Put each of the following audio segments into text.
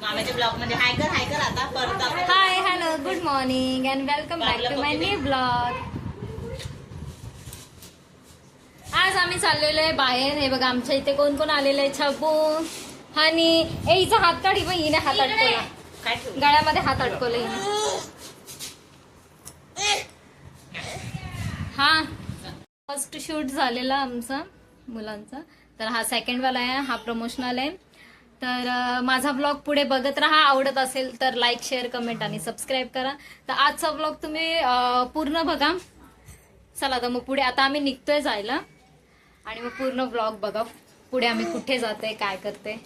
मामाच्या ब्लॉगमध्ये हाय कर हाय कर आता परत hi hello good morning and welcome back to my new blog. आज आम्ही चाललेलो आहे बाहेर. हे बघा आमच्या इथे कोण कोण आलेलं आहे? छबू हनी. ए हिचा हात काढी पण हिने हात अडकवला. काय ठेवू गळ्यामध्ये हात अडकवला हिने हा. फर्स्ट शूट झालेला आमचा मुलांचा. तर हा सेकंड वाला आहे हा प्रमोशनल आहे. तर माझा ब्लॉग पुढे बघत राहा. आवडत असेल तर लाईक शेअर कमेंट आणि सबस्क्राईब करा. तर आजचा ब्लॉग तुम्ही पूर्ण बघा. चला तर मग पुढे आता आम्ही निघतोय जायला. आणि मग पूर्ण ब्लॉग बघा. पुढे आम्ही कुठे जाते काय करते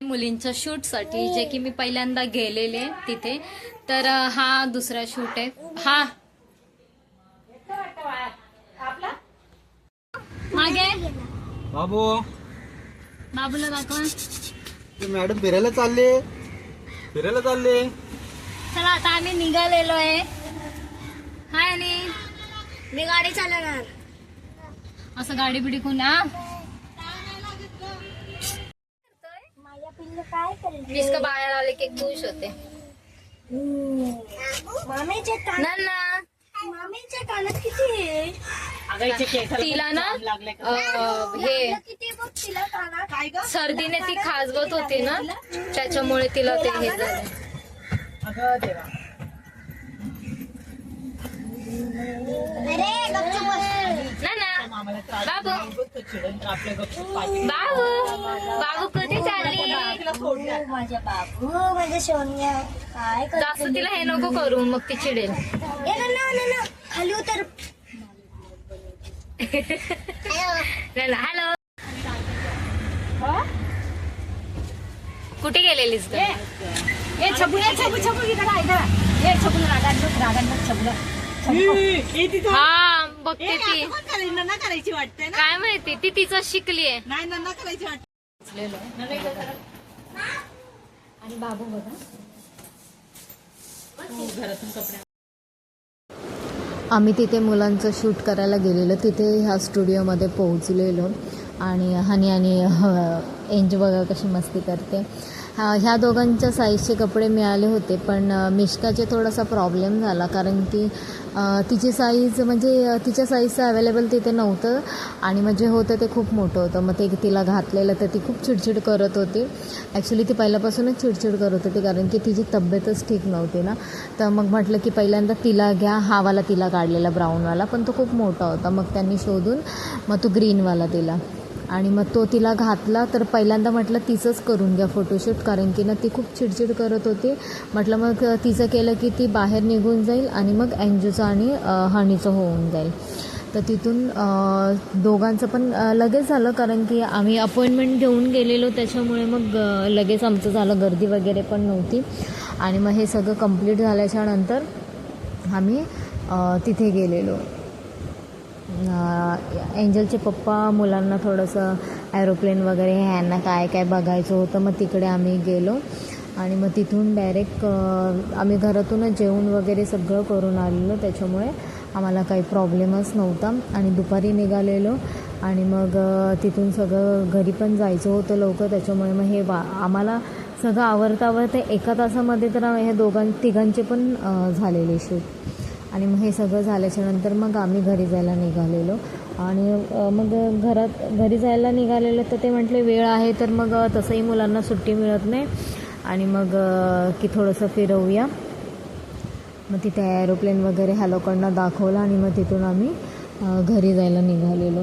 मुलींच्या शूटसाठी जे की मी पहिल्यांदा गेलेले तिथे. तर हा दुसरा शूट आहे. हा. मागे. बाबू. बाबूला दाखवा. ते मॅडम फिरायला चालले. फिरायला चालले. चला आता आम्ही निघालेलो आहे. हाय आणि? मी गाडी चालवणार. असं गाडी बिडी कोण हा माझ्या पिल्लू काय करेल इसका बाहेर आले की खुश होते. मामीचे कान ना ना मामीच्या कानात किती आहे तिला ना? अं, हे किती सर्दीने ती खाजवत होती ना त्याच्यामुळे तिला ते हे झालं. ना ना बाबू. बाबू बाबू कधी चालली? तिला सोड द्या. ओ, माझ्या बाबू माझ्या सोनिया. काय जास्त करते तिला हे नको करू मग ती चिडेल. ए, खाली उतर. हॅलो. कुठे गेलेलीस ग? ए, तिथं- हा बघते ए, ती. करायची, नन्ना करायची वाटते ना? काय माहिती ती तिचं शिकलीये. नाही नन्ना करायची वाटते आणि बाबू बघा. घरातून कपडे आम्ही तिथे मुलांचं शूट करायला गेलेलो. तिथे ह्या स्टुडिओमध्ये पोहोचलेलो. आणि हनी आणि एंज बघा कशी मस्ती करते. ह्या दोघांच्या साईजचे कपडे मिळाले होते पण मिश्काचे थोडासा प्रॉब्लेम झाला. कारण की तिची साईज म्हणजे तिच्या साईजचं अवेलेबल तिथे नव्हतं आणि म्हणजे होतं ते खूप मोठं होतं. मग ते तिला घातलेलं तर ती खूप चिडचिड करत होती. ॲक्च्युली ती पहिल्यापासूनच चिडचिड करत होती कारण की तिची तब्येतच ठीक नव्हती ना. तर मग म्हटलं की पहिल्यांदा तिला घ्या हावाला तिला काढलेला ब्राऊनवाला पण तो खूप मोठा होता. मग त्यांनी शोधून मग तो ग्रीनवाला दिला. आणि मग तो तिला घातला तर पहिल्यांदा म्हटलं तिचंच करून घ्या फोटोशूट कारण की ना ती खूप चिडचिड करत होती. म्हटलं मग तिचं केलं की ती बाहेर निघून जाईल आणि मग अँजूचं आणि हनीचं होऊन जाईल. तर तिथून दोघांचं पण लगेच झालं कारण की आम्ही अपॉइंटमेंट घेऊन गेलेलो त्याच्यामुळे मग लगेच आमचं झालं गर्दी वगैरे पण नव्हती. आणि मग हे सगळं कंप्लीट झाल्याच्यानंतर आम्ही तिथे गेलेलो. एंजलचे पप्पा मुलांना थोडंसं ॲरोप्लेन वगैरे ह्यांना काय काय बघायचं होतं मग तिकडे आम्ही गेलो. आणि मग तिथून डायरेक्ट आम्ही घरातूनच जेवण वगैरे सगळं करून आलेलो. त्याच्यामुळे आम्हाला काही प्रॉब्लेमच नव्हता. आणि दुपारी निघालेलो. आणि मग तिथून सगळं घरी पण जायचं होतं लवकर. त्याच्यामुळे मग हे वा आम्हाला सगळं आवरता आवरता एका तासामध्ये तर हे दोघां तिघांचे पण झालेले शूट आणि मग हे सगळं झाल्याच्यानंतर मग आम्ही घरी जायला निघालेलो. आणि मग घरात घरी जायला निघालेलो तर ते म्हटले वेळ आहे तर मग तसंही मुलांना सुट्टी मिळत नाही. आणि मग की थोडंसं फिरवूया. मग तिथे एरोप्लेन वगैरे ह्या लोकांना दाखवलं आणि मग तिथून आम्ही घरी जायला निघालेलो.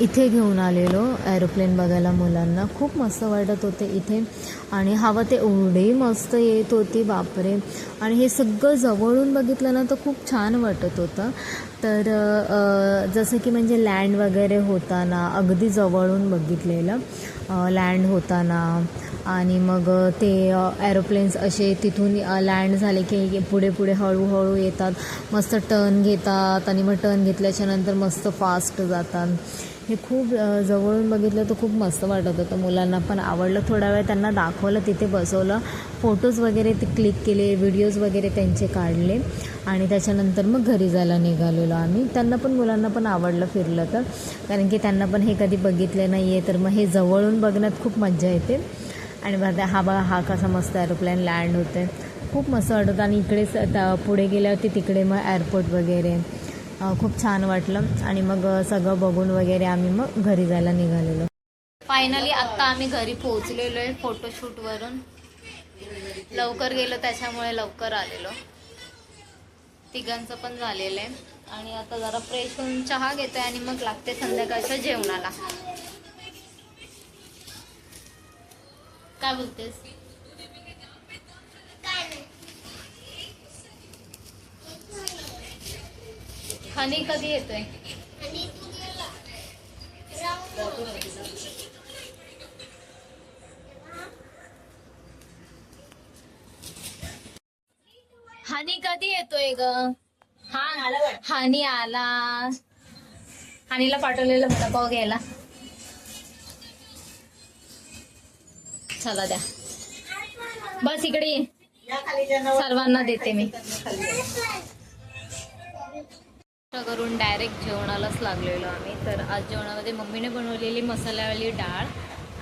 इथे घेऊन आलेलो एरोप्लेन बघायला मुलांना. खूप मस्त वाटत होते इथे. आणि हवा ते एवढी मस्त येत होती बापरे. आणि हे सगळं जवळून बघितलं ना तर खूप छान वाटत होतं. तर जसं की म्हणजे लँड वगैरे होताना अगदी जवळून बघितलेलं. लँड होताना. आणि मग ते एरोप्लेन्स असे तिथून लँड झाले की पुढे पुढे हळूहळू येतात. मस्त टर्न घेतात आणि मग टर्न घेतल्याच्या नंतर मस्त फास्ट जातात. हे खूप जवळून बघितलं तर खूप मस्त वाटत होतं मुलांना. पण आवडलं थोडा वेळ त्यांना दाखवलं तिथे बसवलं. फोटोज वगैरे ते क्लिक केले व्हिडिओज वगैरे त्यांचे काढले. आणि त्याच्यानंतर मग घरी जायला निघालेलो आम्ही. त्यांना पण मुलांना पण आवडलं फिरलं तर. कारण की त्यांना पण हे कधी बघितलं नाही आहे तर मग हे जवळून बघण्यात खूप मज्जा येते. आणि बघा हा बघा हा कसा मस्त एरोप्लेन लँड होते खूप मस्त वाटत. होतं आणि इकडेच आता पुढे गेल्यावरती तिकडे मग एअरपोर्ट वगैरे. खूप छान वाटलं. आणि मग सगळं बघून वगैरे आम्ही मग घरी जायला निघालेलो. फायनली आत्ता आम्ही घरी पोहोचलेलो आहे फोटोशूटवरून लवकर गेलो त्याच्यामुळे लवकर आलेलो. तिघांचं पण झालेलं आहे. आणि आता जरा फ्रेश होऊन चहा घेतोय आणि मग लागते संध्याकाळच्या जेवणाला. काय बोलतेस? हनी कधी येतोय हानी कधी येतोय ग? हा हानी आला. हानीला पाठवलेलं वडापाव घ्यायला. चला द्या. बस इकडे ये. सर्वांना देते मी. करून डायरेक्ट जेवणालाच लागलेलो आम्ही. तर आज जेवणामध्ये मम्मीने बनवलेली मसाल्यावाली डाळ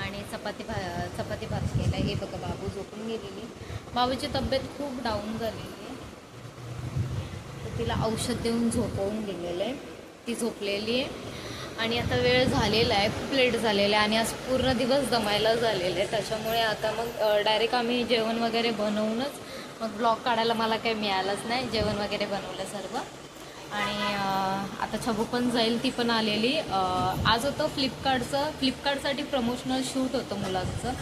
आणि चपाती भा चपाती भात केला. हे बघा बाबू झोपून गेलेली. बाबूची तब्येत खूप डाऊन झालेली तिला औषध देऊन झोपवून गेलेलं आहे. ती झोपलेली आहे. आणि आता वेळ झालेला आहे. खूप लेट झालेला आहे आणि आज पूर्ण दिवस दमायला झालेला आहे. त्याच्यामुळे आता मग डायरेक्ट आम्ही जेवण वगैरे बनवूनच मग ब्लॉग काढायला मला काही मिळालंच नाही. जेवण वगैरे बनवलं सर्व. आणि आता छबू पण जाईल ती पण आलेली. आज होतं फ्लिपकार्टचं फ्लिपकार्टसाठी प्रमोशनल शूट होतं मुलांचं.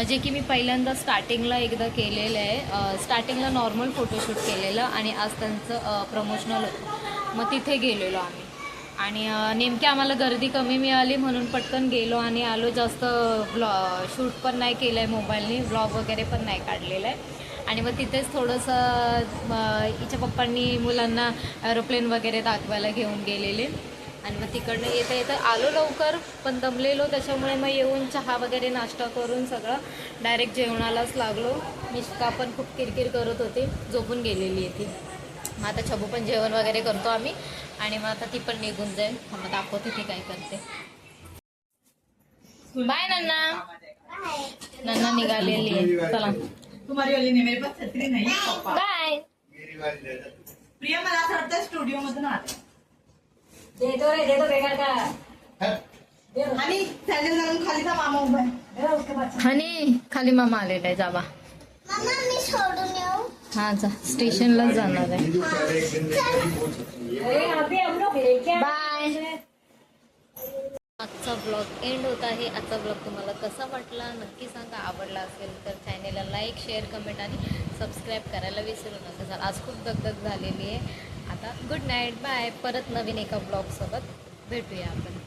जे की मी पहिल्यांदा स्टार्टिंगला एकदा केलेलं आहे. स्टार्टिंगला नॉर्मल फोटोशूट केलेलं आणि आज त्यांचं प्रमोशनल होतं. मग तिथे गेलेलो आम्ही. आणि नेमकी आम्हाला गर्दी कमी मिळाली म्हणून पटकन गेलो आणि आलो. जास्त ब्लॉ शूट पण नाही केलं आहे मोबाईलने ब्लॉग वगैरे पण नाही काढलेलं आहे. आणि मग तिथेच थोडंसं हिच्या पप्पांनी मुलांना एरोप्लेन वगैरे दाखवायला घेऊन गेलेले. आणि मग तिकडनं येता येता आलो लवकर पण दमलेलो त्याच्यामुळे मग येऊन चहा वगैरे नाश्ता करून सगळं डायरेक्ट जेवणालाच लागलो. मिष्का पण खूप किरकिर करत होती झोपून गेलेली आहे ती. मग आता छबू पण जेवण वगैरे करतो आम्ही आणि मग आता ती पण निघून जाईल. मग दाखवते ती काय करते. बाय नन्ना. नन्ना निघालेली आहे. चला. बाय. प्रिया मला असं वाटतं स्टुडिओ मधून आले. आणि खाली जा मामा उभा आहे. हनी खाली मामा आलेला आहे जावा मम्मा मी सोडून येऊ. हा जा. स्टेशनलाच जाणार आहे. बाय आजचा ब्लॉग एंड होत आहे. आजचा ब्लॉग तुम्हाला कसा वाटला नक्की सांगा. आवडला असेल तर चॅनेलला लाईक शेअर कमेंट आणि सबस्क्राईब करायला विसरू नका. चला आज खूप दगदग झालेली आहे. आता गुड नाईट बाय परत नवीन एका ब्लॉगसोबत भेटूया आपण.